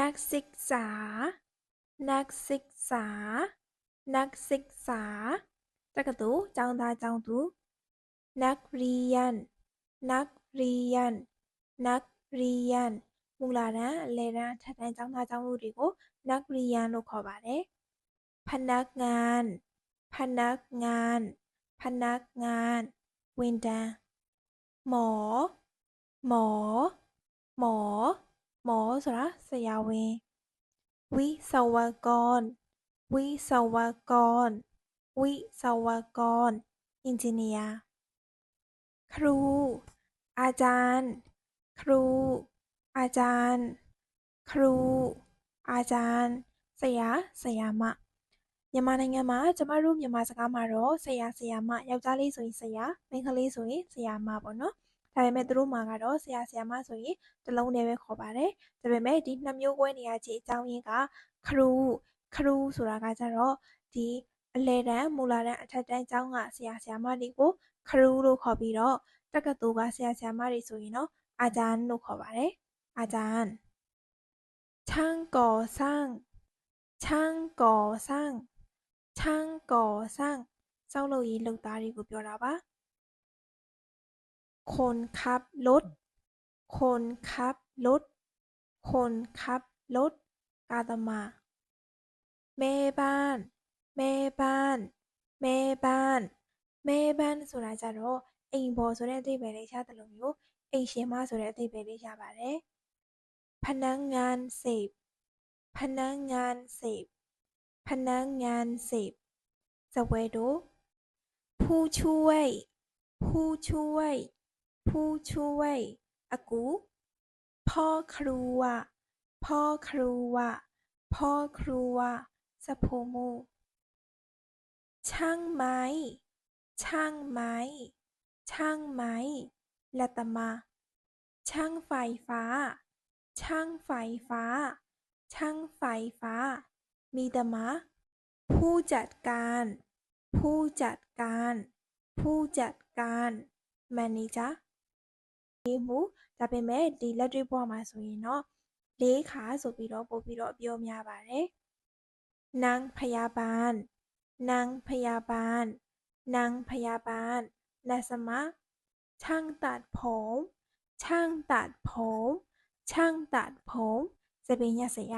นักศึกษา นักศึกษา นักศึกษาจักรตูจังตาจังตูนักเรียน นักเรียน นักเรียน มุลาတနเลนะယ်တန်းထပตတจังตျောင်းသာนักเรียนเราขอบา်ပါတพนักงาน พนักงาน พนักงาน เวนดาหมอ หมอ หมอหมอสระสยาเว วิศวกร วิศวกร วิศวกร อินจิเนียครู อาจารย์ ครู อาจารย์ ครู อาจารย์สยาสยามะ ยามาในงามาจะมารูมยามาสกามารอสยาสยามะยาวจ้าลีสวยสยาเมฆลีสวยสยามาปะเนาะ။ဒါပေမဲ့သူတို့မှာကတော့ဆရာဆရာမဆိုရင်တလုံးနဲ့ပဲခေါ်ပါတယ်။ဒါပေမဲ့ဒီနှစ်မျိုးကွဲနေရခြင်းအကြောင်းရင်းကခရူခရူဆိုတာကကြတော့ဒီအလဲတန်းမူလာတန်းအထက်တန်းကျောင်းကဆရာဆရာမတွေကိုခရူလို့ခေါ်ပြီးတော့တက္ကသိုလ်ကဆရာဆရာမတွေဆိုရင်တော့အာဂျန်လို့ခေါ်ပါတယ်။အာဂျန်ချန်ကောဆန်ချန်ကောဆန်ချန်ကောဆန်စောက်လုပ်ရေးလုပ်သားတွေကိုပြောတာပါคนขับรถ คนขับรถ คนขับรถกาตมา แม่บ้าน แม่บ้าน แม่บ้าน แม่บ้านสุัาจารอิงบอสุันดที่ไปได้ชาตลอดอยู่อิงเชียมาสุันดที่ไปได้ชาบาเลยพนักงานสิบพนักงานสิบพนักงานสิบสะเวดูผู้ช่วย ผู้ช่วยผู้ช่วยอากู พ่อครัว พ่อครัวพ่อครัวสะโพมู ช่างไม้ ช่างไม้ ช่างไม้ละตมา ช่างไฟฟ้า ช่างไฟฟ้า ช่างไฟฟ้า มีตมะ ผู้จัดการ ผู้จัดการ ผู้จัดการ แมเนเจอร์ရေးမှုဒါပေမဲ့ဒီလက်တွေ့ဘဝမှာဆိုရင်တော့လေးခါဆိုပြီးတော့ပို့ပြီးတော့ပြောများပါတယ်นางพยาบาลนางพยาบาลนางพยาบาลนาสมะช่างตัดผม ช่างตัดผม ช่างตัดผมจะเป็นยาเสีย